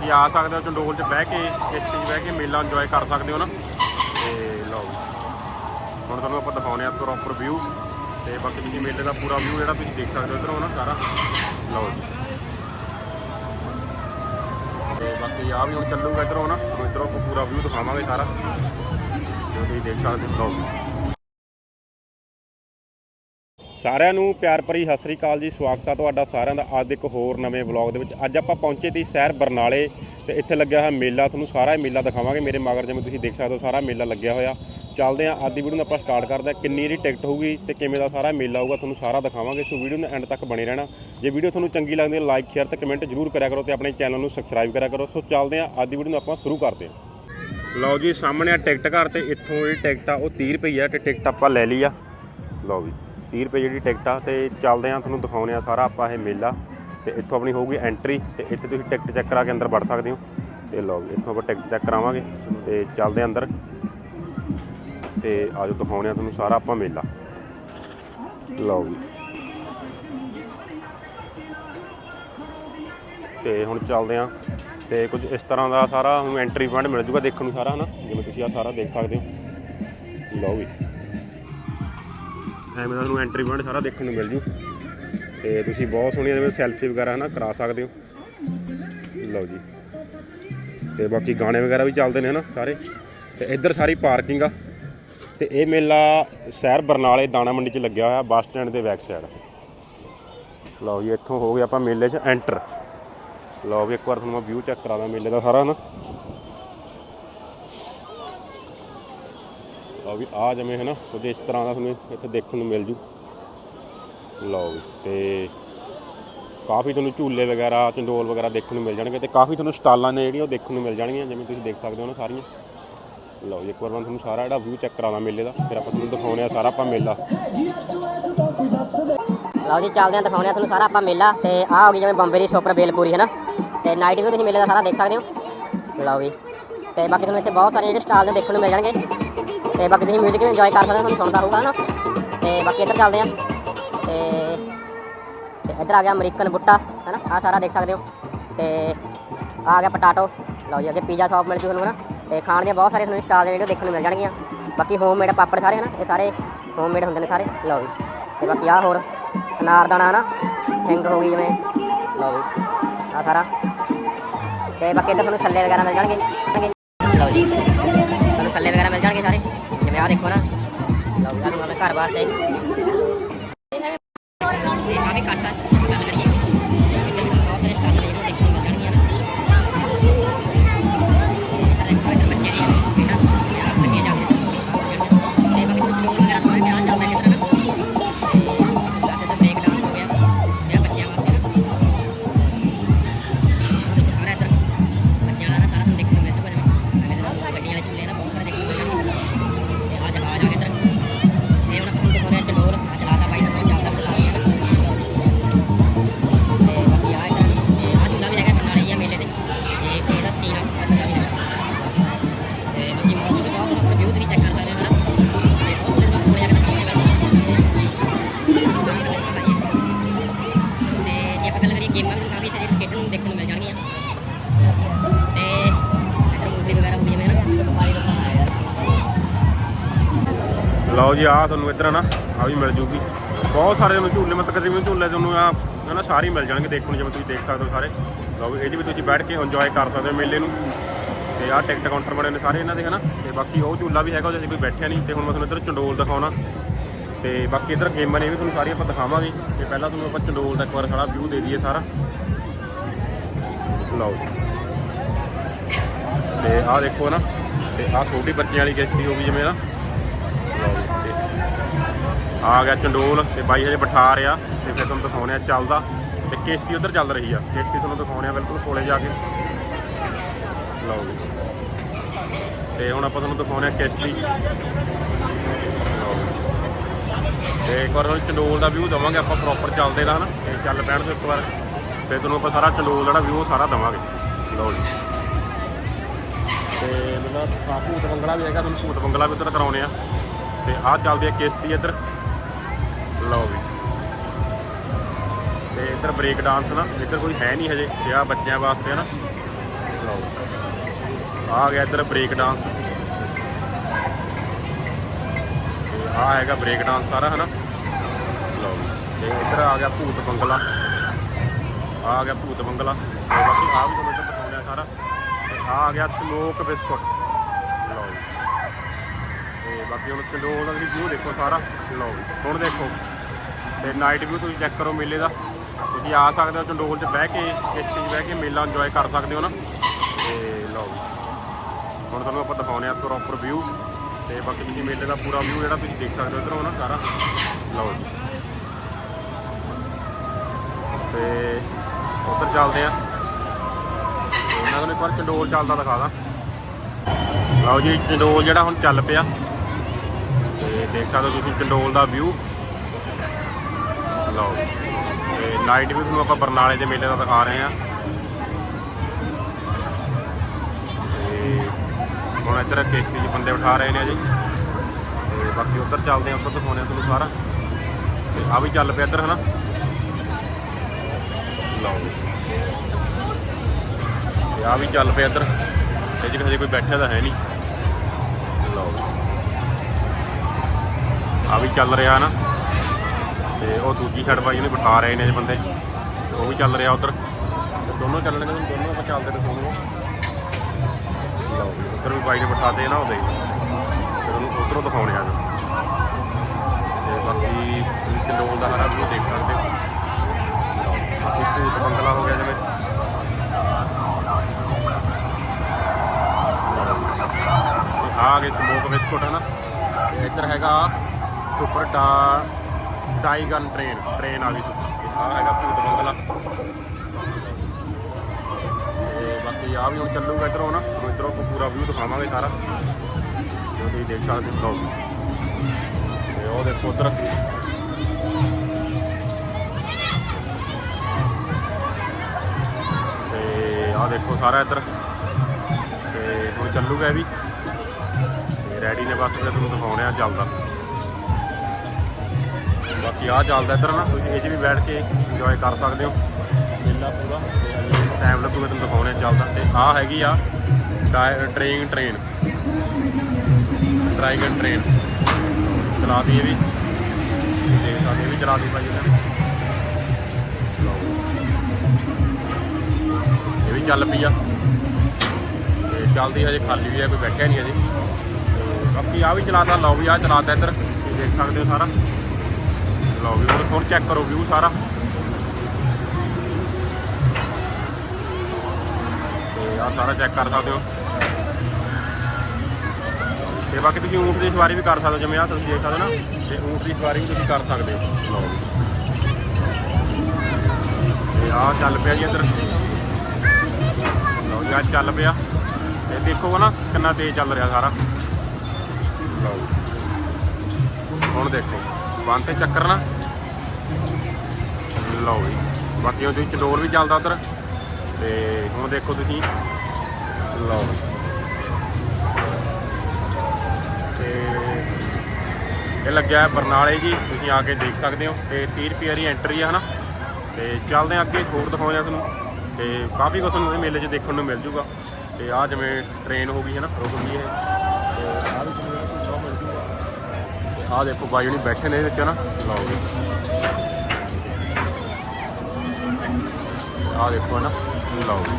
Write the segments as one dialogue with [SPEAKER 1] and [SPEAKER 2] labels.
[SPEAKER 1] ਤੁਸੀਂ ਆ ਸਕਦੇ ਹੋ ਚੰਡੋਲ 'ਚ ਬਹਿ ਕੇ ਕਿਸ਼ਤੀ 'ਚ ਬਹਿ ਕੇ ਮੇਲਾ ਇੰਜੋਏ ਕਰ ਸਕਦੇ ਹੋ ਨਾ। ਤੇ ਲਓ ਹੁਣ ਤੁਹਾਨੂੰ ਆਪਾਂ ਦਿਖਾਉਣੇ ਆ ਪ੍ਰੋਪਰ ਵਿਊ ਤੇ ਬਾਕੀ ਤੁਸੀਂ ਮੇਲੇ ਦਾ ਪੂਰਾ ਵਿਊ ਜਿਹੜਾ ਤੁਸੀਂ ਦੇਖ ਸਕਦੇ ਹੋ ਇਧਰੋਂ ਨਾ ਸਾਰਾ। ਲਓ ਜੀ। ਤੇ ਬਾਕੀ ਆ ਵੀ ਹੁਣ ਚੱਲੂਗਾ ਇਧਰੋਂ ਨਾ। ਤੁਹਾਨੂੰ ਇਧਰੋਂ ਪੂਰਾ ਵਿਊ ਦਿਖਾਵਾਂਗੇ ਸਾਰਾ। ਜੋ ਤੁਸੀਂ ਦੇਖ ਸਕਦੇ ਹੋ। ਲਓ ਸਾਰਿਆਂ ਨੂੰ ਪਿਆਰ ਭਰੀ ਸਤਿ ਸ੍ਰੀ ਅਕਾਲ ਜੀ। ਸਵਾਗਤ ਆ ਤੁਹਾਡਾ ਸਾਰਿਆਂ ਦਾ ਅੱਜ ਇੱਕ ਹੋਰ ਨਵੇਂ ਵਲੌਗ ਦੇ ਵਿੱਚ। ਅੱਜ ਆਪਾਂ ਪਹੁੰਚੇ ਤੀ ਸ਼ਹਿਰ ਬਰਨਾਲੇ ਤੇ ਇੱਥੇ ਲੱਗਿਆ ਹੋਇਆ ਮੇਲਾ। ਤੁਹਾਨੂੰ ਸਾਰਾ ਇਹ ਮੇਲਾ ਦਿਖਾਵਾਂਗੇ। ਮੇਰੇ ਮਗਰ ਜਿਵੇਂ ਤੁਸੀਂ ਦੇਖ ਸਕਦੇ ਹੋ, ਸਾਰਾ ਮੇਲਾ ਲੱਗਿਆ ਹੋਇਆ। ਚੱਲਦੇ ਆਂ ਅੱਜ ਦੀ ਵੀਡੀਓ ਨੂੰ ਆਪਾਂ ਸਟਾਰਟ ਕਰਦੇ ਹਾਂ। ਕਿੰਨੀ ਦੀ ਟਿਕਟ ਹੋਊਗੀ ਤੇ ਕਿਵੇਂ ਦਾ ਸਾਰਾ ਮੇਲਾ ਹੋਊਗਾ ਤੁਹਾਨੂੰ ਸਾਰਾ ਦਿਖਾਵਾਂਗੇ। ਸੋ ਵੀਡੀਓ ਨੂੰ ਐਂਡ ਤੱਕ ਬਣੇ ਰਹਿਣਾ। ਜੇ ਵੀਡੀਓ ਤੁਹਾਨੂੰ ਚੰਗੀ ਲੱਗਦੀ ਹੈ ਲਾਈਕ ਸ਼ੇਅਰ ਤੇ ਕਮੈਂਟ ਜ਼ਰੂਰ ਕਰਿਆ ਕਰੋ ਤੇ ਆਪਣੇ ਚੈਨਲ ਨੂੰ ਸਬਸਕ੍ਰਾਈਬ ਕਰਿਆ ਕਰੋ। ਸੋ ਚੱਲਦੇ ਆਂ ਅੱਜ ਦੀ ਵੀਡੀਓ ਨੂੰ ਆਪਾਂ ਸ਼ੁਰੂ ਕਰਦੇ ਹਾਂ। ਲਓ ਜੀ, ਸਾਹਮਣੇ ਆ ਟਿਕਟ ਘਰ ਤੇ ਇੱਥੋਂ ਜਿਹੜੀ ਟਿਕਟ ਆ, ਉਹ 30 ਰੁਪਏ ਆ ਤੇ ਟਿਕਟ ਆਪਾਂ ਲੈ ਲਈ ਆ। ਲਓ ਜੀ। 30 ਰੁਪਏ ਜਿਹੜੀ ਟਿਕਟ ਆ ਤੇ ਚੱਲਦੇ ਆ ਤੁਹਾਨੂੰ ਦਿਖਾਉਨੇ ਆ ਸਾਰਾ ਆਪਾਂ ਇਹ ਮੇਲਾ। ਤੇ ਇੱਥੋਂ ਆਪਣੀ ਹੋਊਗੀ ਐਂਟਰੀ ਤੇ ਇੱਥੇ ਤੁਸੀਂ ਟਿਕਟ ਚੈੱਕ ਕਰਾ ਕੇ ਅੰਦਰ ਵੜ ਸਕਦੇ ਹੋ। ਤੇ ਲਓ ਵੀ ਇੱਥੋਂ ਆਪਾਂ ਟਿਕਟ ਚੈੱਕ ਕਰਾਵਾਂਗੇ ਤੇ ਚੱਲਦੇ ਆ ਅੰਦਰ। ਤੇ ਆਜੋ ਦਿਖਾਉਨੇ ਆ ਤੁਹਾਨੂੰ ਸਾਰਾ ਆਪਾਂ ਮੇਲਾ। ਲਓ ਵੀ ਤੇ ਹੁਣ ਚੱਲਦੇ ਆ ਤੇ ਕੁਝ ਇਸ ਤਰ੍ਹਾਂ ਦਾ ਸਾਰਾ ਹੁਣ ਐਂਟਰੀ ਪੁਆਇੰਟ ਮਿਲ ਜੂਗਾ ਦੇਖਣ ਨੂੰ ਸਾਰਾ, ਹਨਾ? ਜਿਵੇਂ ਤੁਸੀਂ ਆ ਸਾਰਾ ਦੇਖ ਸਕਦੇ ਹੋ। ਲਓ ਵੀ ਐਵੇਂ ਤੁਹਾਨੂੰ ਐਂਟਰੀ ਪੁਆਇੰਟ ਸਾਰਾ ਦੇਖਣ ਨੂੰ ਮਿਲ ਜੂ। ਤੇ ਤੁਸੀਂ ਬਹੁਤ ਸੋਹਣੀ ਜਿਵੇਂ ਸੈਲਫੀ ਵਗੈਰਾ ਹਨਾ ਕਰਾ ਸਕਦੇ ਹੋ। ਲਓ ਜੀ। ਤੇ ਬਾਕੀ ਗਾਣੇ ਵਗੈਰਾ ਵੀ ਚੱਲਦੇ ਨੇ ਹਨਾ ਸਾਰੇ। ਤੇ ਇੱਧਰ ਸਾਰੀ ਪਾਰਕਿੰਗ ਆ। ਤੇ ਇਹ ਮੇਲਾ ਸ਼ਹਿਰ ਬਰਨਾਲੇ ਦਾਣਾ ਮੰਡੀ 'ਚ ਲੱਗਿਆ ਹੋਇਆ, ਬੱਸ ਸਟੈਂਡ ਦੇ ਬੈਕ ਸਾਈਡ ਲਓ ਜੀ, ਇੱਥੋਂ ਹੋ ਗਏ ਆਪਾਂ ਮੇਲੇ 'ਚ ਐਂਟਰ ਲਓ ਵੀ ਇੱਕ ਵਾਰ ਤੁਹਾਨੂੰ ਮੈਂ ਵਿਊ ਚੈੱਕ ਕਰਾ ਦਾਂ ਮੇਲੇ ਦਾ ਸਾਰਾ ਨਾ ਲਓ ਵੀ ਆ ਜਿਵੇਂ ਹੈ ਨਾ ਕੁਝ ਇਸ ਤਰ੍ਹਾਂ ਦਾ ਤੁਹਾਨੂੰ ਇੱਥੇ ਦੇਖਣ ਨੂੰ ਮਿਲ ਜੂ। ਲਓ ਵੀ, ਤੇ ਕਾਫੀ ਤੁਹਾਨੂੰ ਝੂਲੇ ਵਗੈਰਾ, ਚੰਡੋਲ ਵਗੈਰਾ ਦੇਖਣ ਨੂੰ ਮਿਲ ਜਾਣਗੇ, ਤੇ ਕਾਫੀ ਤੁਹਾਨੂੰ ਸਟਾਲਾਂ ਨੇ ਜਿਹੜੀਆਂ ਉਹ ਦੇਖਣ ਨੂੰ ਮਿਲ ਜਾਣਗੀਆਂ, ਜਿਵੇਂ ਤੁਸੀਂ ਦੇਖ ਸਕਦੇ ਹੋ ਨਾ ਸਾਰੀਆਂ। ਲਓ ਜੀ, ਇੱਕ ਵਾਰ ਮੈਂ ਤੁਹਾਨੂੰ ਸਾਰਾ ਜਿਹੜਾ ਵਿਊ ਚੈੱਕ ਕਰਾਉਣਾ ਮੇਲੇ ਦਾ, ਫਿਰ ਆਪਾਂ ਤੁਹਾਨੂੰ ਦਿਖਾਉਣੇ ਆ ਸਾਰਾ ਆਪਾਂ ਮੇਲਾ।
[SPEAKER 2] ਲਓ ਜੀ, ਚੱਲਦੇ ਹਾਂ, ਦਿਖਾਉਂਦੇ ਹਾਂ ਤੁਹਾਨੂੰ ਸਾਰਾ ਆਪਾਂ ਮੇਲਾ, ਤੇ ਆਹ ਹੋ ਗਈ ਜਿਵੇਂ ਬੰਬੇ ਦੀ ਸੁਪਰ ਬੇਲਪੂਰੀ ਹੈ ਨਾ ਤੇ ਨਾਈਟ ਵੀ ਤੁਸੀਂ ਮੇਲੇ ਦਾ ਸਾਰਾ ਦੇਖ ਸਕਦੇ ਹੋ। ਲਓ ਵੀ, ਤੇ ਬਾਕੀ ਤੁਹਾਨੂੰ ਇੱਥੇ ਬਹੁਤ ਸਾਰੇ ਜਿਹੜੇ ਸਟਾਲ ਨੇ ਦੇਖਣ ਨੂੰ ਮਿਲ ਜਾਣਗੇ। ਤੇ ਬਾਕੀ ਤੁਸੀਂ ਮਿਊਜ਼ਿਕ ਵੀ ਇੰਜੋਏ ਕਰ ਸਕਦੇ ਹੋ, ਤੁਹਾਨੂੰ ਸੁਣਦਾ ਹੋਊਗਾ ਨਾ ਤੇ ਬਾਕੀ ਇੱਧਰ ਚੱਲਦੇ ਆ। ਤੇ ਤੇ ਇੱਧਰ ਆ ਗਿਆ ਅਮਰੀਕਨ ਬੁੱਟਾ ਹੈ ਨਾ ਆਹ ਸਾਰਾ ਦੇਖ ਸਕਦੇ ਹੋ। ਤੇ ਆ ਗਿਆ ਪਟਾਟੋ। ਲਓ ਜੀ, ਅੱਗੇ ਪੀਜ਼ਾ ਸ਼ਾਪ ਮਿਲ ਜੂ ਤੁਹਾਨੂੰ ਨਾ ਤੇ ਖਾਣ ਦੀਆਂ ਬਹੁਤ ਸਾਰੇ ਤੁਹਾਨੂੰ ਸਟਾਲ ਦੇ ਜਿਹੜੇ ਦੇਖਣ ਨੂੰ ਮਿਲ ਜਾਣਗੀਆਂ। ਬਾਕੀ ਹੋਮਮੇਡ ਪਾਪੜ ਸਾਰੇ ਹੈ ਨਾ ਇਹ ਸਾਰੇ ਹੋਮਮੇਡ ਹੁੰਦੇ ਨੇ ਸਾਰੇ। ਲਓ ਜੀ। ਤੇ ਬਾਕੀ ਆ ਹੋਰ ਅਨਾਰਦਾਣਾ ਹੈ ਨਾ ਹਿੰਗ ਹੋ ਗਈ ਜਿਵੇਂ। ਲਓ ਜੀ। ਆ ਸਾਰਾ। ਤੇ ਬਾਕੀ ਇੱਧਰ ਤੁਹਾਨੂੰ ਛੱਲੇ ਵਗੈਰਾ ਮਿਲ ਜਾਣਗੇ। ਲਓ ਜੀ। ਜਿਵੇਂ ਆ ਦੇਖੋ ਨਾ ਲਓ ਜੀ ਤੁਹਾਨੂੰ ਆਪਣੇ ਕਾਫੀ ਸਾਰੇ ਖੇਡਣ ਨੂੰ ਦੇਖਣ ਨੂੰ ਮਿਲ ਜਾਣਗੀਆਂ ਤੇ ਇੱਧਰ ਮੂਵੀ ਵਗੈਰਾ ਹੋ ਗਈ ਜਿਵੇਂ
[SPEAKER 1] ਲਓ ਜੀ ਆ ਤੁਹਾਨੂੰ ਇੱਧਰ ਨਾ ਆ ਵੀ ਮਿਲ ਜੂਗੀ। ਬਹੁਤ ਸਾਰੇ ਤੁਹਾਨੂੰ ਝੂਲੇ, ਮਤਲਬ ਤਕਰੀਬਨ ਝੂਲੇ ਤੁਹਾਨੂੰ ਆ ਹਨਾ ਸਾਰੇ ਮਿਲ ਜਾਣਗੇ ਦੇਖਣ ਨੂੰ, ਜਿਵੇਂ ਤੁਸੀਂ ਦੇਖ ਸਕਦੇ ਹੋ ਸਾਰੇ। ਲਓ ਇਹਦੇ ਵੀ ਤੁਸੀਂ ਬੈਠ ਕੇ ਇੰਜੋਏ ਕਰ ਸਕਦੇ ਹੋ ਮੇਲੇ ਨੂੰ। ਤੇ ਆਹ ਟਿਕਟ ਕਾਊਂਟਰ ਬਣੇ ਨੇ ਸਾਰੇ ਇਹਨਾਂ ਦੇ ਹਨਾ ਤੇ ਬਾਕੀ ਉਹ ਝੂਲਾ ਵੀ ਹੈਗਾ, ਉਹਦੇ 'ਚ ਕੋਈ ਬੈਠਿਆ ਨਹੀਂ। ਤੇ ਹੁਣ ਮੈਂ ਤੁਹਾਨੂੰ ਇੱਧਰ ਚੰਡੋਲ ਦਿਖਾਉਣਾ। ਤੇ ਬਾਕੀ ਇੱਧਰ ਗੇਮਾਂ ਨੇ ਇਹ ਵੀ ਤੁਹਾਨੂੰ ਸਾਰੀਆਂ ਆਪਾਂ ਦਿਖਾਵਾਂਗੇ। ਤੇ ਪਹਿਲਾਂ ਤੁਹਾਨੂੰ ਆਪਾਂ ਚੰਡੋਲ ਦਾ ਇੱਕ ਵਾਰ ਸਾਰਾ ਵਿਊ ਦੇ ਦਈਏ ਸਾਰਾ। ਲਓ। ਜੀ ਤੇ ਆਹ ਦੇਖੋ ਨਾ, ਤੇ ਆਹ ਛੋਟੀ ਬੱਚਿਆਂ ਵਾਲੀ ਕਿਸ਼ਤੀ ਹੋ ਗਈ ਜਿਵੇਂ ਨਾ। ਆ ਗਿਆ ਚੰਡੋਲ, ਤੇ ਬਾਈ ਹਜੇ ਬਿਠਾ ਰਿਹਾ, ਤੇ ਫਿਰ ਤੁਹਾਨੂੰ ਦਿਖਾਉਣੇ ਆ ਚੱਲਦਾ। ਤੇ ਕਿਸ਼ਤੀ ਉਧਰ ਚੱਲ ਰਹੀ ਆ। ਕਿਸ਼ਤੀ ਤੁਹਾਨੂੰ ਦਿਖਾਉਣੇ ਆ ਬਿਲਕੁਲ ਕੋਲੇ ਜਾ ਕੇ। ਲਓ ਜੀ। ਤੇ ਹੁਣ ਆਪਾਂ ਤੁਹਾਨੂੰ ਦਿਖਾਉਣੇ ਆ ਕਿਸ਼ਤੀ। ਤੇ ਇੱਕ ਵਾਰ ਤੁਹਾਨੂੰ ਚੰਡੋਲ ਦਾ ਵਿਊ ਦਵਾਂਗੇ, ਆਪਾਂ ਪ੍ਰੋਪਰ ਚੱਲਦੇ ਦਾ ਹਨਾ। ਤੇ ਚੱਲ ਪੈਣ ਤੋਂ ਇੱਕ ਵਾਰ। ਫਿਰ ਤੁਹਾਨੂੰ ਆਪਾਂ ਸਾਰਾ ਚੰਡੋਲ ਜਿਹੜਾ ਵਿਊ ਸਾਰਾ ਦਵਾਂਗੇ। ਲਓ ਜੀ। ਤੇ ਮਤਲਬ ਆ ਭੂਤ ਬੰਗਲਾ ਵੀ ਹੈਗਾ, ਤੁਹਾਨੂੰ ਭੂਤ ਬੰਗਲਾ ਵੀ ਉੱਧਰ ਕਰਾਉਣੇ ਆ। ਤੇ ਆਹ ਚੱਲਦੀ ਆ ਕਿਸ਼ਤੀ ਇੱਧਰ। ਲਓ ਵੀ ਤੇ ਇੱਧਰ ਬ੍ਰੇਕ ਡਾਂਸ ਨਾ, ਇੱਧਰ ਕੋਈ ਹੈ ਨਹੀਂ ਹਜੇ ਤੇ ਆ ਬੱਚਿਆਂ ਵਾਸਤੇ ਨਾ। ਲਓ ਆ ਗਿਆ ਇੱਧਰ ਬ੍ਰੇਕ ਡਾਂਸ ਆ ਹੈਗਾ ਬ੍ਰੇਕ ਡਾਂਸ ਸਾਰਾ, ਹਨਾ। ਲਓ ਤੇ ਇੱਧਰ ਆ ਗਿਆ ਭੂਤ ਬੰਗਲਾ। ਆ ਆ ਗਿਆ ਭੂਤ ਬੰਗਲਾ। ਤੇ ਬਾਕੀ ਆ ਵੀ ਤੁਹਾਨੂੰ ਇੱਧਰ ਦਿਖਾਉਂਦੇ ਆ ਸਾਰਾ। ਤੇ ਆ ਆ ਗਿਆ ਸਮੋਕ ਬਿਸਕੁਟ। ਲਓ ਜੀ। ਤੇ ਬਾਕੀ ਹੁਣ ਚੰਡੋਲ ਦਾ ਵੀ ਵਿਊ ਦੇਖੋ ਸਾਰਾ। ਲਓ ਜੀ। ਹੁਣ ਦੇਖੋ। ਤੇ ਨਾਈਟ ਵਿਊ ਤੁਸੀਂ ਚੈੱਕ ਕਰੋ ਮੇਲੇ ਦਾ। ਤੁਸੀਂ ਆ ਸਕਦੇ ਹੋ ਚੰਡੋਲ 'ਚ ਬਹਿ ਕੇ ਕਿਸ਼ਤੀ 'ਚ ਬਹਿ ਕੇ ਮੇਲਾ ਇੰਜੋਏ ਕਰ ਸਕਦੇ ਹੋ ਨਾ। ਤੇ ਲਓ ਜੀ। ਹੁਣ ਤੁਹਾਨੂੰ ਆਪਾਂ ਦਿਖਾਉਂਦੇ ਆ ਪ੍ਰੋਪਰ ਵਿਊ ਤੇ ਬਾਕੀ ਤੁਸੀਂ ਮੇਲੇ ਦਾ ਪੂਰਾ ਵਿਊ ਜਿਹੜਾ ਤੁਸੀਂ ਦੇਖ ਸਕਦੇ ਹੋ ਇਧਰੋਂ ਨਾ ਸਾਰਾ। ਲਓ ਜੀ। ਤੇ ਉੱਧਰ ਚੱਲਦੇ ਆ ਉਹਨਾਂ ਨੂੰ ਇੱਕ ਵਾਰ ਚੰਡੋਲ ਚੱਲਦਾ ਦਿਖਾ ਦਾਂ। ਲਓ ਜੀ ਚੰਡੋਲ ਜਿਹੜਾ ਹੁਣ ਚੱਲ ਪਿਆ। ਤੇ ਦੇਖ ਸਕਦੇ ਹੋ ਤੁਸੀਂ ਚੰਡੋਲ ਦਾ ਵਿਊ ਲਓ, ਤੇ ਨਾਈਟ ਵੀ ਤੁਹਾਨੂੰ ਆਪਾਂ ਬਰਨਾਲੇ ਦੇ ਮੇਲੇ ਦਾ ਦਿਖਾ ਰਹੇ ਆ ਹੁਣ ਇੱਧਰ ਕਿਸ਼ਤੀ 'ਚ ਬੰਦੇ ਬਿਠਾ ਰਹੇ ਨੇ ਜੀ। ਤੇ ਬਾਕੀ ਉੱਧਰ ਚੱਲਦੇ ਆ ਉੱਧਰ ਦਿਖਾਉਂਦੇ ਆ ਤੁਹਾਨੂੰ ਸਾਰਾ। ਤੇ ਆ ਵੀ ਚੱਲ ਪਿਆ ਇੱਧਰ, ਹਨਾ? ਲਓ ਜੀ। ਤੇ ਆ ਵੀ ਚੱਲ ਪਿਆ ਇੱਧਰ। ਇਹ 'ਚ ਹਜੇ ਕੋਈ ਬੈਠਿਆ ਤਾਂ ਹੈ ਨਹੀਂ। ਲਓ ਜੀ। ਆ ਵੀ ਚੱਲ ਰਿਹਾ ਨਾ। ਤੇ ਉਹ ਦੂਜੀ ਸਾਈਡ ਬਾਈ ਨੇ ਬਿਠਾ ਰਹੇ ਨੇ ਜੇ ਬੰਦੇ। ਉਹ ਵੀ ਚੱਲ ਰਿਹਾ ਉਧਰ। ਤੇ ਦੋਨੋਂ ਚੱਲਣਗੇ ਤਾਂ ਦੋਨੋਂ ਆਪਾਂ ਚੱਲਦੇ ਨੇ ਦੋਨੋਂ ਲਓ ਜੀ, ਉਧਰ ਵੀ ਬਾਈ ਨੇ ਬਿਠਾਤੇ ਨਾ ਉਹਦੇ। ਤੇ ਉਹਨੂੰ ਉਧਰੋਂ ਦਿਖਾਉਣੇ ਆ। ਜੀ ਤੇ ਬਾਕੀ ਤੁਸੀਂ ਦਾ ਹਰਾ ਵੀ ਦੇਖ ਸਕਦੇ ਹੋ। ਬਾਕੀ ਭੂਤ ਬੰਗਲਾ ਹੋ ਗਿਆ ਜਿਵੇਂ। ਆ ਗਏ ਸਮੋਕ ਬਿਸਕੁਟ ਹੈ ਨਾ ਇੱਧਰ ਹੈਗਾ ਸੁਪਰ ਡਾ ਡਾਈਗਨ ਟ੍ਰੇਨ ਟ੍ਰੇਨ ਆ ਗਈ ਸੁਪਰ। ਆ ਹੈਗਾ ਭੂਤ ਬੰਗਲਾ ਤੇ ਬਾਕੀ ਆ ਵੀ ਹੁਣ ਚੱਲੂਗਾ ਇੱਧਰੋਂ ਨਾ ਤੁਹਾਨੂੰ ਇੱਧਰੋਂ ਪੂਰਾ ਵਿਊ ਦਿਖਾਵਾਂਗੇ ਸਾਰਾ। ਜੋ ਤੁਸੀਂ ਦੇਖ ਸਕਦੇ ਹੋ। ਤੇ ਉਹ ਦੇਖੋ ਉੱਧਰ। ਆਹ ਦੇਖੋ ਸਾਰਾ ਇੱਧਰ। ਤੇ ਹੁਣ ਚੱਲੂਗਾ ਇਹ ਵੀ। ਤੇ ਰੈਡੀ ਨੇ ਬਸ ਫਿਰ ਤੁਹਾਨੂੰ ਦਿਖਾਉਣੇ ਆ ਚੱਲਦਾ ਬਾਕੀ ਆਹ ਚੱਲਦਾ ਇੱਧਰ ਨਾ, ਤੁਸੀਂ ਇਹ 'ਚ ਵੀ ਬੈਠ ਕੇ ਇੰਜੋਏ ਕਰ ਸਕਦੇ ਹੋ। ਮੇਲਾ ਪੂਰਾ। ਟਾਈਮ ਲੱਗੂਗਾ ਤੁਹਾਨੂੰ ਦਿਖਾਉਣੇ ਆ ਚੱਲਦਾ ਤੇ ਆਹ ਹੈਗੀ ਆ ਟ੍ਰੇਨ ਟ੍ਰੇਨ ਡਰਾਈਗਨ ਟ੍ਰੇਨ ਚਲਾਤੀ ਇਹ ਵੀ। ਦੇਖ ਸਕਦੇ ਇਹ ਵੀ ਚਲਾਤੀ ਭਾਈ ਇਹਨਾਂ ਨੇ। ਇਹ ਚੱਲ ਪਈ ਆ। ਤੇ ਚੱਲਦੀ ਹਜੇ ਖਾਲੀ ਵੀ ਆ, ਕੋਈ ਬੈਠਿਆ ਨਹੀਂ ਹਜੇ। ਬਾਕੀ ਆ ਵੀ ਚਲਾਤਾ, ਲਓ ਵੀ ਆ ਚਲਾਤਾ ਇੱਧਰ। ਤੁਸੀਂ ਦੇਖ ਸਕਦੇ ਹੋ ਸਾਰਾ। ਲਓ ਵੀ ਹੋਰ ਹੁਣ ਚੈੱਕ ਕਰੋ ਵਿਊ ਸਾਰਾ। ਤੇ ਆ ਸਾਰਾ ਚੈੱਕ ਕਰ ਸਕਦੇ ਹੋ। ਤੇ ਬਾਕੀ ਤੁਸੀਂ ਊਂਟ ਦੀ ਸਵਾਰੀ ਵੀ ਕਰ ਸਕਦੇ ਹੋ, ਜਿਵੇਂ ਆ ਤੁਸੀਂ ਦੇਖ ਸਕਦੇ ਹੋ ਨਾ। ਤੇ ਊਂਟ ਦੀ ਸਵਾਰੀ ਵੀ ਤੁਸੀਂ ਕਰ ਸਕਦੇ ਹੋ। ਲਓ ਤੇ ਆ ਚੱਲ ਪਿਆ ਜੀ ਇੱਧਰ। ਲਓ ਚੱਲ ਪਿਆ। ਤੇ ਦੇਖੋ ਨਾ ਕਿੰਨਾ ਤੇਜ਼ ਚੱਲ ਰਿਹਾ ਸਾਰਾ। ਲਓ ਜੀ। ਹੁਣ ਦੇਖੋ, ਬੰਦ ਤੇ ਚੱਕਰ ਨਾ। ਲਓ ਜੀ, ਬਾਕੀ ਉਹਦੇ ਚਡੋਰ ਵੀ ਚੱਲਦਾ ਉਧਰ। ਤੇ ਹੁਣ ਦੇਖੋ ਤੁਸੀਂ। ਲਓ ਜੀ। ਤੇ ਇਹ ਲੱਗਿਆ ਬਰਨਾਲੇ ਜੀ, ਤੁਸੀਂ ਆ ਕੇ ਦੇਖ ਸਕਦੇ ਹੋ। ਤੇ 30 ਰੁਪਏ ਦੀ ਐਂਟਰੀ ਹੈ ਹਨਾ। ਤੇ ਚੱਲਦੇ ਹਾਂ ਅੱਗੇ, ਹੋਰ ਦਿਖਾਉਂਦੇ ਆ ਤੁਹਾਨੂੰ। ਤੇ ਕਾਫੀ ਕੁਝ ਤੁਹਾਨੂੰ ਇਹ ਮੇਲੇ 'ਚ ਦੇਖਣ ਨੂੰ ਮਿਲ ਜੂਗਾ। ਤੇ ਆ ਜਿਵੇਂ ਟ੍ਰੇਨ ਹੋ ਗਈ ਹੈ ਨਾ ਰੁਕ ਗਈ ਇਹ ਤੇ ਆ ਵੀ ਤੁਹਾਨੂੰ ਬਹੁਤ ਮਿਲ ਜੂਗਾ। ਆ ਦੇਖੋ ਬਾਈ ਹੁਣੀ ਬੈਠੇ ਨੇ ਇਹਦੇ ਵਿੱਚ ਨਾ? ਲਓ ਜੀ ਆ ਦੇਖੋ ਨਾ? ਲਓ ਜੀ।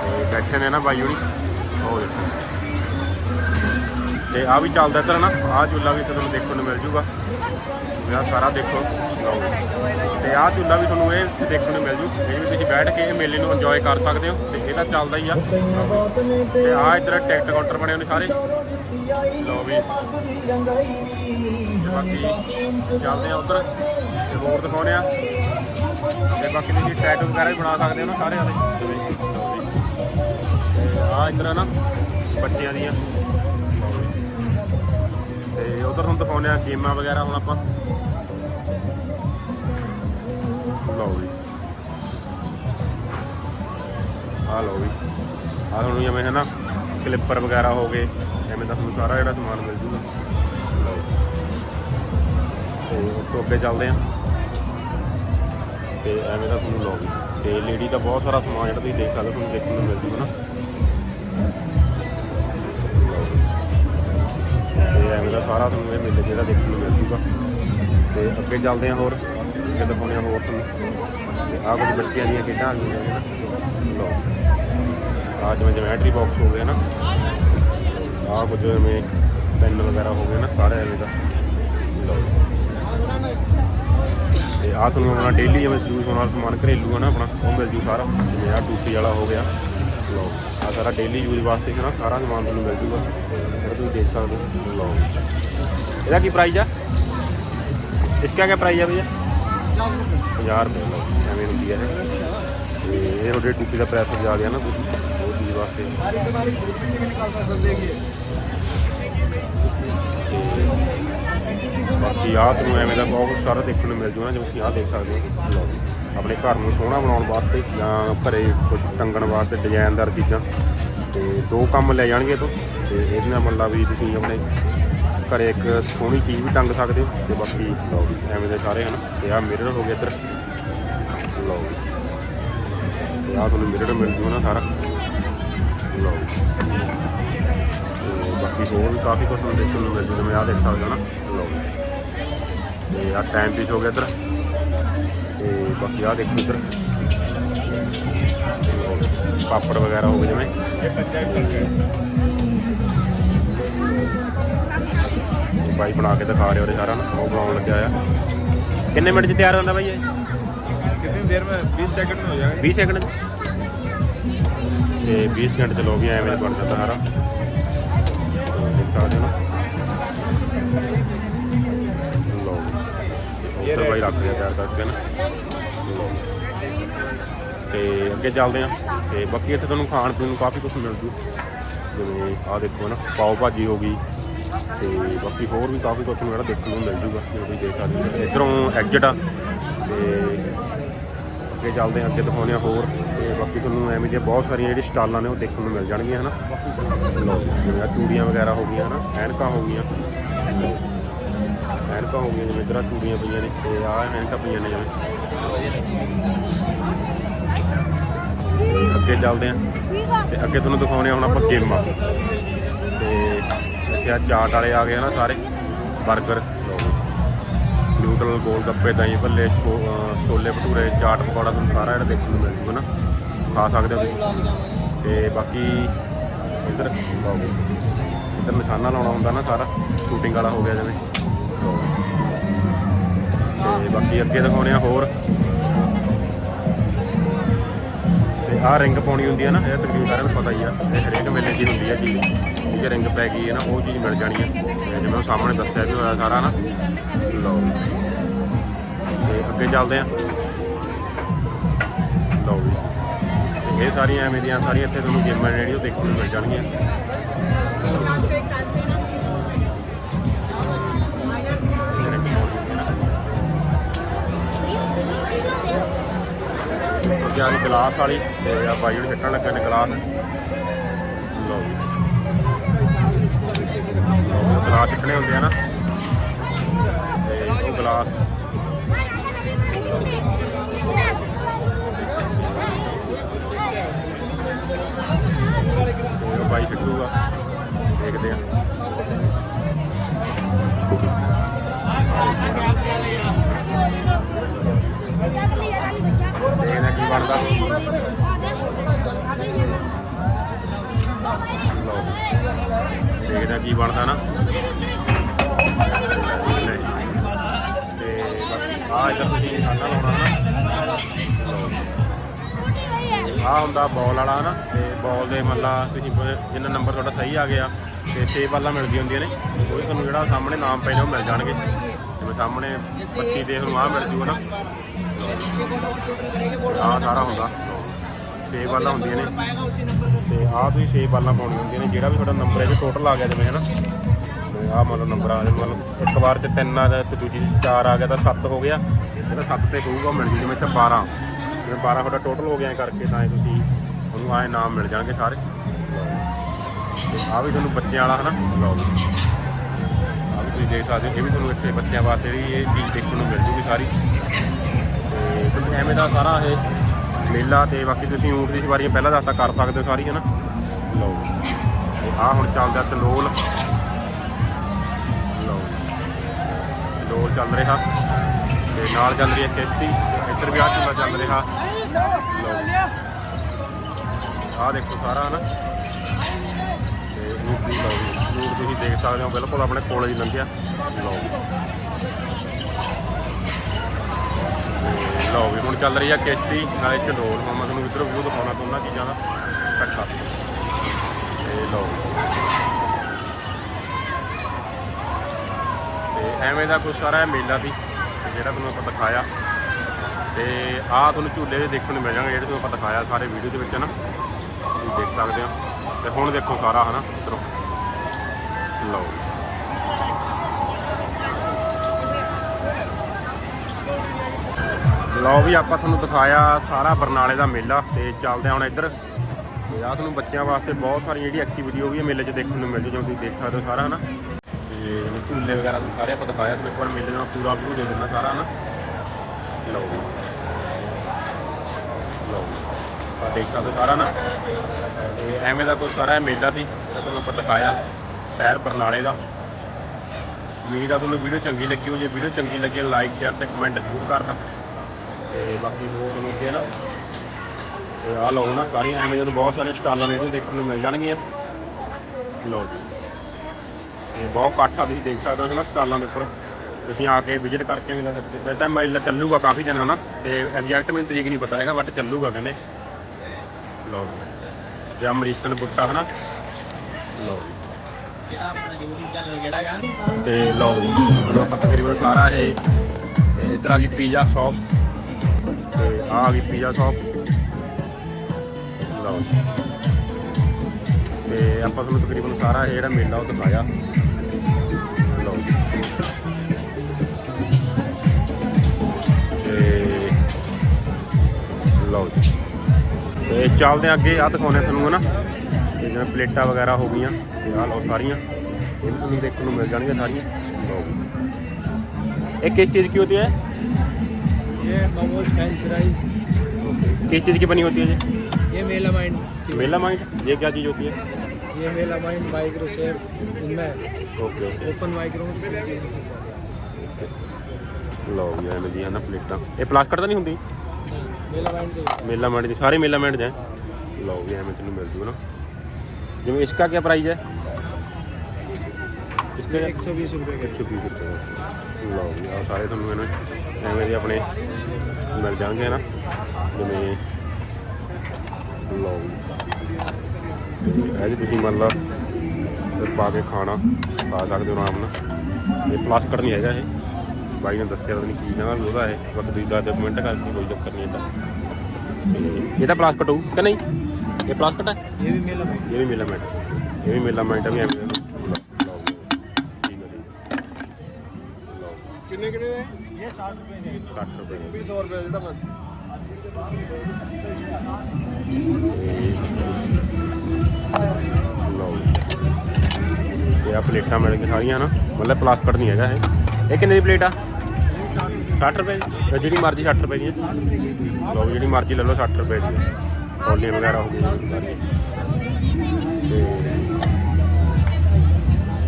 [SPEAKER 1] ਤੇ ਬੈਠੇ ਨੇ ਨਾ ਬਾਈ ਹੁਣੀ। ਉਹ ਦੇਖੋ। ਤੇ ਆ ਵੀ ਚੱਲਦਾ ਇੱਧਰ ਨਾ? ਆ ਝੂਲਾ ਵੀ ਇੱਥੇ ਤੁਹਾਨੂੰ ਦੇਖਣ ਨੂੰ ਮਿਲ ਜੂਗਾ। ਮੇਰਾ ਸਾਰਾ ਦੇਖੋ। ਲਓ ਤੇ ਆਹ ਝੂਲਾ ਵੀ ਤੁਹਾਨੂੰ ਇਹ ਦੇਖਣ ਨੂੰ ਮਿਲ ਜੂ। ਇਹ ਵੀ ਤੁਸੀਂ ਬੈਠ ਕੇ ਇਹ ਮੇਲੇ ਨੂੰ ਇੰਜੋਏ ਕਰ ਸਕਦੇ ਹੋ। ਤੇ ਇਹ ਤਾਂ ਚੱਲਦਾ ਹੀ ਆ। ਤੇ ਆਹ ਇੱਧਰ ਟਿਕਟ ਕਾਊਂਟਰ ਬਣੇ ਹੋਏ ਨੇ ਸਾਰੇ। ਲਓ ਵੀ। ਬਾਕੀ ਚੱਲਦੇ ਆ ਉਧਰ। ਤੇ ਹੋਰ ਦਿਖਾਉਣੇ ਆ। ਤੇ ਬਾਕੀ ਤੁਸੀਂ ਟੈਟੂ ਵਗੈਰਾ ਵੀ ਬਣਾ ਸਕਦੇ ਹੋ ਨਾ ਸਾਰਿਆਂ ਦੇ ਲਓ ਆ ਇੱਧਰ ਆ ਨਾ, ਬੱਚਿਆਂ ਦੀਆਂ। ਤੇ ਉਧਰ ਤੁਹਾਨੂੰ ਦਿਖਾਉਣੇ ਆ ਗੇਮਾਂ ਵਗੈਰਾ ਹੁਣ ਆਪਾਂ। ਲਓ ਵੀ ਆ ਲਓ ਵੀ ਆ ਤੁਹਾਨੂੰ ਜਿਵੇਂ ਹੈ ਨਾ ਕਲਿੱਪਰ ਵਗੈਰਾ ਹੋ ਗਏ, ਐਵੇਂ ਦਾ ਤੁਹਾਨੂੰ ਸਾਰਾ ਜਿਹੜਾ ਸਮਾਨ ਮਿਲ ਜੂਗਾ। ਲਓ ਜੀ। ਤੇ ਉਸ ਤੋਂ ਅੱਗੇ ਚੱਲਦੇ ਆ ਤੇ ਐਵੇਂ ਦਾ ਤੁਹਾਨੂੰ ਲਓ ਵੀ, ਤੇ ਲੇਡੀ ਦਾ ਬਹੁਤ ਸਾਰਾ ਸਮਾਨ ਜਿਹੜਾ ਤੁਸੀਂ ਦੇਖ ਸਕਦੇ ਹੋ, ਤੁਹਾਨੂੰ ਦੇਖਣ ਨੂੰ ਮਿਲ ਜੂਗਾ ਨਾ। ਤੇ ਐਵੇਂ ਦਾ ਸਾਰਾ ਤੁਹਾਨੂੰ ਇਹ ਮਿਲ ਜਿਹੜਾ ਦੇਖਣ ਨੂੰ ਮਿਲ ਜੂਗਾ। ਤੇ ਅੱਗੇ ਚੱਲਦੇ ਹਾਂ ਹੋਰ। ਅੱਗੇ ਦਿਖਾਉਂਦੇ ਹਾਂ ਹੋਰ ਤੁਹਾਨੂੰ। ਆਹ ਕੁਝ ਬੱਚਿਆਂ ਦੀਆਂ ਖੇਡਾਂ ਆ ਗਈਆਂ ਨੇ ਨਾ। ਲਓ। ਆਹ ਜਿਵੇਂ ਜਿਵੇਂ ਬਾਕਸ ਹੋ ਗਏ ਨਾ। ਆਹ ਕੁਝ ਜਿਵੇਂ ਪੈਨ ਵਗੈਰਾ ਹੋ ਗਏ ਨਾ, ਸਾਰੇ ਐਵੇਂ ਦਾ। ਲਓ। ਤੇ ਆਹ ਤੁਹਾਨੂੰ ਆਪਣਾ ਡੇਲੀ ਜਿਵੇਂ ਯੂਜ਼ ਹੋਣ ਵਾਲਾ ਸਮਾਨ ਘਰੇਲੂ ਆ ਨਾ, ਆਪਣਾ ਉਹ ਮਿਲ ਜੂ ਸਾਰਾ। ਜਿਵੇਂ ਆਹ ਟੂਟੀ ਵਾਲਾ ਹੋ ਗਿਆ। ਲਓ। ਆਹ ਸਾਰਾ ਡੇਲੀ ਯੂਜ਼ ਵਾਸਤੇ ਹੈ ਨਾ, ਸਾਰਾ ਸਮਾਨ ਤੁਹਾਨੂੰ ਮਿਲ ਜੂਗਾ। ਜਿਹੜਾ ਤੁਸੀਂ ਦੇਖ ਸਕਦੇ ਹੋ। ਲਓ। ਇਹਦਾ ਕੀ ਪ੍ਰਾਈਸ ਆ? ਇਸਕਾ ਕੀ ਪ੍ਰਾਈਸ ਆ ਭਈਆ? 50 ਰੁਪਏ ਲਓ ਐਵੇਂ ਹੁੰਦੀ ਹੈ। ਇਹ ਤੇ ਇਹ ਤੁਹਾਡੇ ਟੂਟੀ ਦਾ ਪ੍ਰੈਸ ਸਮਝਾ ਗਿਆ ਨਾ ਤੁਸੀਂ ਉਹ ਚੀਜ਼ ਵਾਸਤੇ। ਬਾਕੀ ਆਹ ਤੁਹਾਨੂੰ ਐਵੇਂ ਦਾ ਬਹੁਤ ਕੁਛ ਸਾਰਾ ਦੇਖਣ ਨੂੰ ਮਿਲ ਜੂਗਾ ਜਿਵੇਂ ਤੁਸੀਂ ਆਹ ਦੇਖ ਸਕਦੇ ਹੋ। ਲਓ ਆਪਣੇ ਘਰ ਨੂੰ ਸੋਹਣਾ ਬਣਾਉਣ ਵਾਸਤੇ ਜਾਂ ਘਰੇ ਕੁਝ ਟੰਗਣ ਵਾਸਤੇ ਡਿਜ਼ਾਈਨਦਾਰ ਚੀਜ਼ਾਂ। ਤੇ ਦੋ ਕੰਮ ਲੈ ਜਾਣਗੇ ਤੋਂ, ਤੇ ਇਹਦੇ ਨਾਲ ਮਤਲਬ ਵੀ ਤੁਸੀਂ ਆਪਣੇ ਘਰੇ ਇੱਕ ਸੋਹਣੀ ਚੀਜ਼ ਵੀ ਟੰਗ ਸਕਦੇ ਹੋ ਤੇ ਬਾਕੀ ਲਓ ਜੀ ਐਵੇਂ ਦੇ ਸਾਰੇ ਹਨ। ਤੇ ਆਹ ਮਿਰਰ ਹੋ ਗਿਆ ਇੱਧਰ। ਲਓ ਜੀ। ਤੇ ਆਹ ਤੁਹਾਨੂੰ ਮਿਰਰ ਮਿਲ ਜੂਗਾ ਨਾ ਸਾਰਾ। ਲਓ ਜੀ। ਤੇ ਬਾਕੀ ਹੋਰ ਵੀ ਕਾਫੀ ਕੁਝ ਤੁਹਾਨੂੰ ਦੇਖਣ ਨੂੰ ਮਿਲ ਜੂ, ਜਿਵੇਂ ਆਹ ਦੇਖ ਸਕਦੇ ਹੋ ਨਾ। ਲਓ ਜੀ। ਤੇ ਆਹ ਟਾਈਮ ਪੀਸ ਹੋ ਗਿਆ ਇੱਧਰ। ਤੇ ਬਾਕੀ ਆਹ ਦੇਖੋ ਇੱਧਰ। ਲਓ ਪਾਪੜ ਵਗੈਰਾ ਹੋ ਗਏ ਜਿਵੇਂ। ਤੇ ਬਾਈ ਬਣਾ ਕੇ ਦਿਖਾ ਰਿਹਾ ਉਹਦੇ ਸਾਰਾ ਉਹ ਬਣਾਉਣ ਲੱਗਿਆ ਆ। ਕਿੰਨੇ ਮਿੰਟ 'ਚ ਤਿਆਰ ਹੁੰਦਾ ਬਾਈ ਇਹ?
[SPEAKER 3] ਕਿੰਨੀ ਦੇਰ ਮੈਂ 20 ਸੈਕਿੰਡ ਹੋ ਜਾਏਗਾ
[SPEAKER 1] 20 ਸੈਕਿੰਡ ਤੇ 20 ਸੈਕਿੰਡ ਚ ਲੋ ਐਵੇਂ ਬਣ ਜਾਂਦਾ ਸਾਰਾ। ਦਿਖਾ ਦੇਣਾ। ਲੋ ਬਾਈ ਰੱਖ ਲਿਆ ਤਿਆਰ ਕਰਕੇ ਨਾ। ਤੇ ਅੱਗੇ ਚੱਲਦੇ ਆ ਤੇ ਬਾਕੀ ਇੱਥੇ ਤੁਹਾਨੂੰ ਖਾਣ ਪੀਣ ਨੂੰ ਕਾਫੀ ਕੁਝ ਮਿਲ ਜੂ। ਜਿਵੇਂ ਆ ਦੇਖੋ ਨਾ ਪਾਓ ਭਾਜੀ ਹੋ ਗਈ। ਤੇ ਬਾਕੀ ਹੋਰ ਵੀ ਕਾਫੀ ਕੁਝ ਤੁਹਾਨੂੰ ਜਿਹੜਾ ਦੇਖਣ ਨੂੰ ਮਿਲ ਜੂਗਾ, ਜੇ ਤੁਸੀਂ ਦੇਖ ਸਕਦੇ ਇਧਰੋਂ ਐਗਜ਼ਿਟ ਆ, ਤੇ ਅੱਗੇ ਚੱਲਦੇ ਹਾਂ, ਅੱਗੇ ਦਿਖਾਉਂਦੇ ਹਾਂ ਹੋਰ। ਤੇ ਬਾਕੀ ਤੁਹਾਨੂੰ ਐਵੇਂ ਦੀਆਂ ਬਹੁਤ ਸਾਰੀਆਂ ਜਿਹੜੀ ਸਟਾਲਾਂ ਨੇ, ਉਹ ਦੇਖਣ ਨੂੰ ਮਿਲ ਜਾਣਗੀਆਂ, ਹਨਾ? ਲਓ ਜਿਵੇਂ ਆਹ ਚੂੜੀਆਂ ਵਗੈਰਾ ਹੋ ਗਈਆਂ, ਹਨਾ? ਐਨਕਾਂ ਹੋ ਗਈਆਂ। ਐਨਕਾਂ ਹੋ ਗਈਆਂ, ਜਿਵੇਂ ਇਧਰ ਚੂੜੀਆਂ ਪਈਆਂ ਨੇ, ਤੇ ਆਹ ਐਨਕਾਂ ਪਈਆਂ ਨੇ ਜਿਵੇਂ। ਅੱਗੇ ਚੱਲਦੇ ਹਾਂ, ਤੇ ਅੱਗੇ ਤੁਹਾਨੂੰ ਦਿਖਾਉਂਦੇ ਹਾਂ ਹੁਣ ਆਪਾਂ ਗੇਮਾਂ। ਤੇ ਇੱਥੇ ਆ, ਚਾਟ ਵਾਲੇ ਆ ਗਏ ਨਾ ਸਾਰੇ। 버ਗਰ ਲਓ ਗੋਲ ਗੱਪੇ ਦਹੀਂ ਭੱਲੇ ਛੋਲੇ ਭਟੂਰੇ, ਚਾਟ ਪਕੌੜਾ ਤੁਹਾਨੂੰ ਸਾਰਾ ਜਿਹੜਾ ਦੇਖਣ ਨੂੰ ਮਿਲ ਜੂਗਾ ਨਾ ਖਾ ਸਕਦੇ ਹੋ ਤੁਸੀਂ। ਤੇ ਬਾਕੀ ਇੱਧਰ ਇੱਧਰ ਨਿਸ਼ਾਨਾ ਲਾਉਣਾ ਹੁੰਦਾ ਨਾ ਸਾਰਾ। ਸ਼ੂਟਿੰਗ ਵਾਲਾ ਹੋ ਗਿਆ ਜਿਵੇਂ। ਲਓ ਤੇ ਬਾਕੀ ਅੱਗੇ ਦਿਖਾਉਣੇ ਆ ਹੋਰ। ਤੇ ਆਹ ਰਿੰਗ ਪਾਉਣੀ ਹੁੰਦੀ ਹੈ ਨਾ, ਇਹ ਤਕਰੀਬਨ ਸਾਰਿਆਂ ਨੂੰ ਪਤਾ ਹੀ ਆ। ਇਹ ਹਰੇਕ ਮੇਲੇ ਦੀ ਹੁੰਦੀ ਹੈ ਚੀਜ਼। ਜੇ ਰਿੰਗ ਪੈ ਗਈ ਹੈ ਨਾ, ਉਹ ਚੀਜ਼ ਮਿਲ ਜਾਣੀ ਹੈ। ਜਿਵੇਂ ਉਹ ਸਾਹਮਣੇ ਦੱਸਿਆ ਵੀ ਹੋਇਆ ਸਾਰਾ ਨਾ। ਲਓ। ਤੇ ਅੱਗੇ ਚੱਲਦੇ ਆ ਲਓ ਜੀ। ਤੇ ਇਹ ਸਾਰੀਆਂ ਐਵੇਂ ਦੀਆਂ ਸਾਰੀਆਂ ਇੱਥੇ ਤੁਹਾਨੂੰ ਗੇਮਾਂ ਜਿਹੜੀਆਂ ਉਹ ਦੇਖਣ ਨੂੰ ਮਿਲ ਜਾਣਗੀਆਂ। ਅੱਗੇ ਆ ਗਲਾਸ ਵਾਲੀ। ਤੇ ਆ ਬਾਈ ਜਿਹੜੇ ਛੱਟਣ ਲੱਗੇ ਨੇ ਗਲਾਸ। ਗਲਾਸ ਛੱਟਣੇ ਹੁੰਦੇ ਆ ਨਾ। ਤੇ ਉਹ ਗਲਾਸ। ਉਹ ਬਾਈ ਛੱਡੂਗਾ ਦੇਖਦੇ ਆ। ਦੇਖਦੇ ਕੀ ਬਣਦਾ? ਲਓ। ਦੇਖਦੇ ਆ ਕੀ ਬਣਦਾ ਨਾ। ਤੇ ਬਾਕੀ ਆ ਇੱਧਰ ਤੁਸੀਂ ਨਿਸ਼ਾਨਾ ਲਾਉਣਾ ਨਾ। ਆ ਹੁੰਦਾ ਬੋਲ ਵਾਲਾ ਨਾ, ਤੇ ਬੋਲ ਦੇ ਮੱਲਾ ਤੁਸੀਂ ਜਿੰਨਾ ਨੰਬਰ ਤੁਹਾਡਾ ਸਹੀ ਆ ਗਿਆ, ਤੇ 6 ਬਾਲਾਂ ਮਿਲਦੀਆਂ ਹੁੰਦੀਆਂ ਨੇ, ਉਹ ਤੁਹਾਨੂੰ ਜਿਹੜਾ ਸਾਹਮਣੇ ਨਾਮ ਪਏ ਨੇ ਉਹ ਮਿਲ ਜਾਣਗੇ। ਜਿਵੇਂ ਸਾਹਮਣੇ 25 ਦੇਖ ਤੁਹਾਨੂੰ ਆ ਮਿਲ ਜੂਗਾ ਨਾ। ਆ ਸਾਰਾ ਹੁੰਦਾ। 6 ਬਾਲਾਂ ਹੁੰਦੀਆਂ ਨੇ। ਤੇ ਆ ਤੁਸੀਂ 6 ਬਾਲਾਂ ਪਾਉਣੀਆਂ ਹੁੰਦੀਆਂ ਨੇ ਜਿਹੜਾ ਵੀ ਤੁਹਾਡਾ ਨੰਬਰ ਹੈ ਜੇ ਟੋਟਲ ਆ ਗਿਆ ਜਿਵੇਂ ਹੈ ਨਾ ਆ ਮੰਨ ਲਓ ਨੰਬਰ ਆ ਜਾਵੇ ਮਤਲਬ ਇੱਕ ਵਾਰ ਚ ਤਿੰਨ ਆ ਗਿਆ ਤੇ ਦੂਜੀ ਚਾਰ ਆ ਗਿਆ ਤਾਂ 7 ਹੋ ਗਿਆ। ਜਿਹੜਾ 7 ਤੇ ਹੋਊਗਾ ਮਿਲ ਜੂ ਜਿਵੇਂ ਇੱਥੇ 12 ਜਿਵੇਂ 12 ਤੁਹਾਡਾ ਟੋਟਲ ਹੋ ਗਿਆ ਕਰਕੇ ਤਾਂ ਇਹ ਤੁਸੀਂ ਉਹਨੂੰ ਆਏ ਨਾਮ ਮਿਲ ਜਾਣਗੇ ਸਾਰੇ। ਤੇ ਆ ਵੀ ਤੁਹਾਨੂੰ ਬੱਚਿਆਂ ਵਾਲਾ ਹਨਾ? ਲਓ ਆ ਵੀ ਤੁਸੀਂ ਦੇਖ ਸਕਦੇ ਹੋ ਇਹ ਵੀ ਤੁਹਾਨੂੰ ਇੱਥੇ ਬੱਚਿਆਂ ਵਾਸਤੇ ਜਿਹੜੀ ਇਹ ਚੀਜ਼ ਦੇਖਣ ਨੂੰ ਮਿਲ ਜੂਗੀ ਸਾਰੀ। ਤੇ ਤੁਹਾਨੂੰ ਐਵੇਂ ਦਾ ਸਾਰਾ ਇਹ ਮੇਲਾ ਤੇ ਬਾਕੀ ਤੁਸੀਂ ਊਂਠ ਦੀ ਸਵਾਰੀਆਂ ਪਹਿਲਾਂ ਦੱਸਤਾ ਕਰ ਸਕਦੇ ਹੋ ਸਾਰੀ ਹੈ ਨਾ ਲਓ ਤੇ ਆਹ ਹੁਣ ਚੱਲਦਾ ਤਲੋਲ ਲਓ ਤਲੋਲ ਚੱਲ ਰਿਹਾ। ਤੇ ਨਾਲ ਚੱਲ ਰਹੀ ਹੈ ਕਿਸ਼ਤੀ ਇੱਧਰ ਵੀ ਆਹ ਝੂਲਾ ਚੱਲ ਰਿਹਾ। ਲਓ ਆਹ ਦੇਖੋ ਸਾਰਾ ਹਨਾ? ਤੇ ਰੂਟ ਦੀ ਲਓ ਰੂਟ ਤੁਸੀਂ ਦੇਖ ਸਕਦੇ ਹੋ ਬਿਲਕੁਲ ਆਪਣੇ ਕੋਲ ਹੀ ਲੰਘਿਆ। ਲਓ ਲਓ ਵੀ, ਹੁਣ ਚੱਲ ਰਹੀ ਆ ਕਿਸ਼ਤੀ, ਨਾਲੇ ਚੰਡੋਲ ਹੁਣ ਮੈਂ ਤੁਹਾਨੂੰ ਇੱਧਰੋਂ ਵੀਊ ਦਿਖਾਉਣਾ ਦੋਨਾਂ ਚੀਜ਼ਾਂ ਦਾ। ਇਕੱਠਾ ਤੇ ਲਓ। ਤੇ ਐਵੇਂ ਦਾ ਕੁਛ ਸਾਰਾ ਮੇਲਾ ਸੀ ਜਿਹੜਾ ਤੁਹਾਨੂੰ ਆਪਾਂ ਦਿਖਾਇਆ। ਤੇ ਆਹ ਤੁਹਾਨੂੰ ਝੂਲੇ ਦੇ ਦੇਖਣ ਨੂੰ ਮਿਲ ਜਾਣਗੇ, ਜਿਹੜੇ ਤੁਹਾਨੂੰ ਆਪਾਂ ਦਿਖਾਇਆ ਸਾਰੇ ਵੀਡੀਓ ਦੇ ਵਿੱਚ ਨਾ ਤੁਸੀਂ ਦੇਖ ਸਕਦੇ ਹੋ। ਤੇ ਹੁਣ ਦੇਖੋ ਸਾਰਾ, ਹਨਾ, ਇੱਧਰੋਂ। ਲਓ। ਲਓ ਵੀ ਆਪਾਂ ਤੁਹਾਨੂੰ ਦਿਖਾਇਆ ਸਾਰਾ ਬਰਨਾਲੇ ਦਾ ਮੇਲਾ ਤੇ ਚੱਲਦੇ ਹਾਂ ਹੁਣ ਇੱਧਰ। ਤੇ ਆਹ ਤੁਹਾਨੂੰ ਬੱਚਿਆਂ ਵਾਸਤੇ ਬਹੁਤ ਸਾਰੀ ਜਿਹੜੀ ਐਕਟੀਵਿਟੀ ਉਹ ਵੀ ਮੇਲੇ 'ਚ ਦੇਖਣ ਨੂੰ ਮਿਲ ਜੂ ਜਿਵੇਂ ਤੁਸੀਂ ਦੇਖ ਸਕਦੇ ਹੋ ਸਾਰਾ, ਹਨਾ? ਤੇ ਝੂਲੇ ਵਗੈਰਾ ਤੁਹਾਨੂੰ ਸਾਰੇ ਆਪਾਂ ਦਿਖਾਇਆ, ਤੁਹਾਨੂੰ ਇੱਕ ਵਾਰ ਮੇਲੇ ਦਾ ਪੂਰਾ ਵੀਡੀਓ ਦੇ ਦਿੰਦਾ ਸਾਰਾ, ਹਨਾ? ਲਓ ਲਓ ਵੀ। ਦੇਖ ਸਕਦੇ ਹੋ ਸਾਰਾ ਨਾ ਤੇ ਐਵੇਂ ਦਾ ਕੋਈ ਸਾਰਾ ਮੇਲਾ ਸੀ, ਜਿਹੜਾ ਤੁਹਾਨੂੰ ਆਪਾਂ ਦਿਖਾਇਆ, ਪੈਰ ਬਰਨਾਲੇ ਦਾ। ਉਮੀਦ ਆ ਤੁਹਾਨੂੰ ਵੀਡੀਓ ਚੰਗੀ ਲੱਗੀ ਹੋ ਜੇ ਵੀਡੀਓ ਚੰਗੀ ਲੱਗੇ ਲਾਈਕ ਸ਼ੇਅਰ ਤੇ ਕਮੈਂਟ ਜ਼ਰੂਰ ਕਰਨਾ। ਤੇ ਬਾਕੀ ਹੋਰ ਤੁਹਾਨੂੰ ਕੀ ਹੈ ਨਾ, ਤੇ ਆ ਲਓ ਨਾ ਸਾਰੀਆਂ ਐਵੇਂ ਜਦੋਂ ਬਹੁਤ ਸਾਰੇ ਸਟਾਲਾਂ ਨੇ ਇਹਨੂੰ ਦੇਖਣ ਨੂੰ ਮਿਲ ਜਾਣਗੀਆਂ। ਲਓ ਜੀ। ਤੇ ਬਹੁਤ ਇਕੱਠ ਆ, ਤੁਸੀਂ ਦੇਖ ਸਕਦੇ ਹੋ ਨਾ ਸਟਾਲਾਂ ਦੇ ਉੱਪਰ। ਤੁਸੀਂ ਆ ਕੇ ਵਿਜ਼ਿਟ ਕਰਕੇ ਵੀ ਲੈ ਸਕਦੇ ਹੋ। ਵੈਸੇ ਤਾਂ ਮੇਲਾ ਚੱਲੂਗਾ ਕਾਫੀ ਦਿਨ ਹਨਾ, ਤੇ ਐਗਜ਼ੈਕਟ ਮੈਨੂੰ ਤਰੀਕ ਨਹੀਂ ਪਤਾ ਹੈਗਾ ਬਟ ਚੱਲੂਗਾ ਕਹਿੰਦੇ। ਲਓ ਜੀ। ਜਾਂ ਅਮਰੀਕਨ ਬੁੱਟਾ ਹਨਾ। ਲਓ ਜੀ। ਤੇ ਲਓ ਜੀ ਤਕਰੀਬਨ ਸਾਰਾ ਇਹ ਤੇ ਇੱਧਰ ਆ ਗਈ ਪੀਜ਼ਾ ਸ਼ਾਪ ਤੇ ਆ ਗਈ ਪੀਜ਼ਾ ਸ਼ਾਪ। ਲਓ ਤੇ ਆਪਾਂ ਤੁਹਾਨੂੰ ਤਕਰੀਬਨ ਸਾਰਾ ਇਹ ਜਿਹੜਾ ਮੇਲਾ ਉਹ ਦਿਖਾਇਆ। ਲਓ ਤੇ ਲਓ ਤੇ ਚੱਲਦੇ ਆ ਅੱਗੇ ਆ ਦਿਖਾਉਣੇ ਤੁਹਾਨੂੰ, ਹਨਾ? ਇਹ ਜਿਵੇਂ ਪਲੇਟਾਂ ਵਗੈਰਾ ਹੋ ਗਈਆਂ ਤੇ ਆ ਲਓ ਸਾਰੀਆਂ। ਇਹ ਵੀ ਤੁਹਾਨੂੰ ਦੇਖਣ ਨੂੰ ਮਿਲ ਜਾਣਗੀਆਂ ਸਾਰੀਆਂ। ਲਓ ਇਹ ਕਿਸ ਚੀਜ਼ ਕੀ ਹੁੰਦੀ ਹੈ?
[SPEAKER 4] ये मोमोज फ्रेंच फ्राइज
[SPEAKER 1] किस चीज़ की बनी होती है ये
[SPEAKER 4] ये मेला माइंड की
[SPEAKER 1] मेला माइंड ये क्या चीज़ होती है
[SPEAKER 4] ये मेला माइंड माइक्रो शेप इनमें
[SPEAKER 1] ओके ओके
[SPEAKER 4] ओपन माइक्रो में किसी चीज़ में चीज़
[SPEAKER 1] ਲਓ ਜੀ ਐਵੇਂ ਦੀਆਂ ਨਾ ਪਲੇਟਾਂ ਇਹ ਪਲਾਸਟਿਕ ਤਾਂ ਨਹੀਂ ਹੁੰਦੀ
[SPEAKER 4] मेला माइंड के
[SPEAKER 1] ਮੇਲਾ ਮੈਂਡ ਦੀ ਸਾਰੇ ਮੇਲਾ ਮੈਂਡ ਦੇ ਲਓ ਜੀ ਐਵੇਂ ਤੈਨੂੰ ਮਿਲ ਜੂ ਨਾ ਜਿਵੇਂ ਇਸਕਾ ਕੀ ਪ੍ਰਾਈਸ ਹੈ ਇਸਕੇ
[SPEAKER 4] एक सौ बीस रुपये के
[SPEAKER 1] 120 ਰੁਪਏ ਲਓ ਜੀ ਆ ਸਾਰੇ ਤੁਹਾਨੂੰ ਇਹਨਾਂ ਐਵੇਂ ਦੇ ਆਪਣੇ ਮਿਲ ਜਾਣਗੇ ਨਾ ਜਿਵੇਂ ਲਓ ਇਹ ਜੀ ਤੁਸੀਂ ਮੰਨ ਲਾ ਪਾ ਕੇ ਖਾਣਾ ਪਾ ਸਕਦੇ ਹੋ ਆਰਾਮ ਨਾਲ। ਇਹ ਪਲਾਸਟਿਕ ਨਹੀਂ ਹੈਗਾ ਇਹ। ਬਾਈ ਨੇ ਦੱਸਿਆ ਤਾਂ ਨਹੀਂ ਕੀ ਨਾ ਉਹਦਾ ਇਹ ਬਸ ਦੂਜਾ ਦੇ ਕਮੈਂਟ ਕਰਕੇ ਕੋਈ ਚੱਕਰ ਨਹੀਂ ਇਹਦਾ। ਇਹ ਪਲਾਸਟਿਕ ਹੋਊ ਕਿ ਨਹੀਂ? ਇਹ ਪਲਾਸਟਿਕ ਹੈ?
[SPEAKER 4] ਇਹ ਵੀ ਮੇਲਾ
[SPEAKER 1] ਇਹ ਵੀ ਮੇਲਾ ਮੈਂਟ ਇਹ ਵੀ ਮੇਲਾ ਮੈਂਟ ਵੀ ਐਵੇਂ 60 ਰੁਪਏ। ਦੇ
[SPEAKER 3] 100 ਰੁਪਏ ਜਿਹੜਾ ਮੈਂ
[SPEAKER 1] ਲਓ ਇਹ ਆ ਪਲੇਟਾਂ ਮਿਲ ਗਈਆਂ ਸਾਰੀਆਂ ਨਾ। ਮਤਲਬ ਪਲਾਸਟਿਕ ਨਹੀਂ ਹੈਗਾ ਇਹ। ਇਹ ਕਿੰਨੇ ਦੀ ਪਲੇਟ ਆ? 60 ਰੁਪਏ। ਦੀ ਜਿਹੜੀ ਮਰਜ਼ੀ 60 ਰੁਪਏ ਦੀ ਹੈ। ਲਓ ਜਿਹੜੀ ਮਰਜ਼ੀ ਲੈ ਲਓ 60 ਰੁਪਏ ਦੀ ਹੈ। ਕੌਲੀਆਂ ਵਗੈਰਾ ਹੋ ਤੇ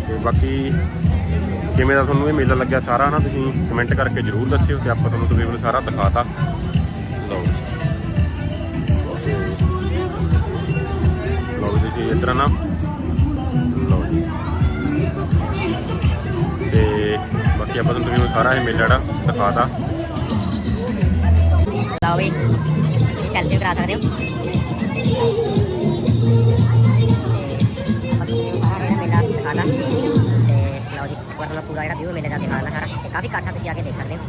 [SPEAKER 1] ਤੇ ਬਾਕੀ ਕਿਵੇਂ ਦਾ ਤੁਹਾਨੂੰ ਇਹ ਮੇਲਾ ਲੱਗਿਆ ਸਾਰਾ ਨਾ ਤੁਸੀਂ ਕਮੈਂਟ ਕਰਕੇ ਜਰੂਰ ਦੱਸਿਓ ਤੇ ਆਪਾਂ ਤੁਹਾਨੂੰ ਤਕਰੀਬਨ ਸਾਰਾ ਦਿਖਾਤਾ। ਲਓ ਲਓ ਜੀ ਇਸ ਤਰ੍ਹਾਂ ਨਾ, ਲਓ ਜੀ। ਤੇ ਬਾਕੀ ਆਪਾਂ ਤੁਹਾਨੂੰ ਤਕਰੀਬਨ ਸਾਰਾ ਇਹ ਮੇਲਾ ਜਿਹੜਾ ਦਿਖਾਤਾ।
[SPEAKER 2] ਲਓ ਵੀ ਸੈਲਫੀ ਕਰਾ ਸਕਦੇ ਹੋ। ਲਓ ਜੀ ਪੂਰਾ ਜਿਹੜਾ ਵਿਊ ਮੇਲੇ ਦਾ ਦਿਖਾਣਾ ਸਾਰਾ ਕਾਫੀ ਇਕੱਠ ਤੁਸੀਂ ਆ ਕੇ ਦੇਖ ਸਕਦੇ ਹੋ।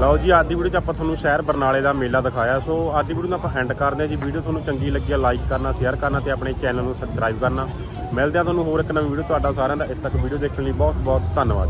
[SPEAKER 1] ਲਓ ਜੀ, ਅੱਜ ਦੀ ਵੀਡੀਓ 'ਚ ਆਪਾਂ ਤੁਹਾਨੂੰ ਸ਼ਹਿਰ ਬਰਨਾਲੇ ਦਾ ਮੇਲਾ ਦਿਖਾਇਆ। ਸੋ ਅੱਜ ਦੀ ਵੀਡੀਓ ਨੂੰ ਆਪਾਂ ਹੈਂਡ ਕਰਦੇ ਹਾਂ ਜੀ। ਵੀਡੀਓ ਤੁਹਾਨੂੰ ਚੰਗੀ ਲੱਗੀ ਆ ਲਾਈਕ ਕਰਨਾ ਸ਼ੇਅਰ ਕਰਨਾ ਤੇ ਆਪਣੇ ਚੈਨਲ ਨੂੰ ਸਬਸਕ੍ਰਾਈਬ ਕਰਨਾ। ਮਿਲਦੇ ਆ ਤੁਹਾਨੂੰ ਹੋਰ ਇੱਕ ਨਵੀਂ ਵੀਡੀਓ ਤੁਹਾਡਾ ਸਾਰਿਆਂ ਦਾ। ਇਸ ਤੱਕ ਵੀਡੀਓ ਦੇਖਣ ਲਈ ਬਹੁਤ ਬਹੁਤ ਧੰਨਵਾਦ।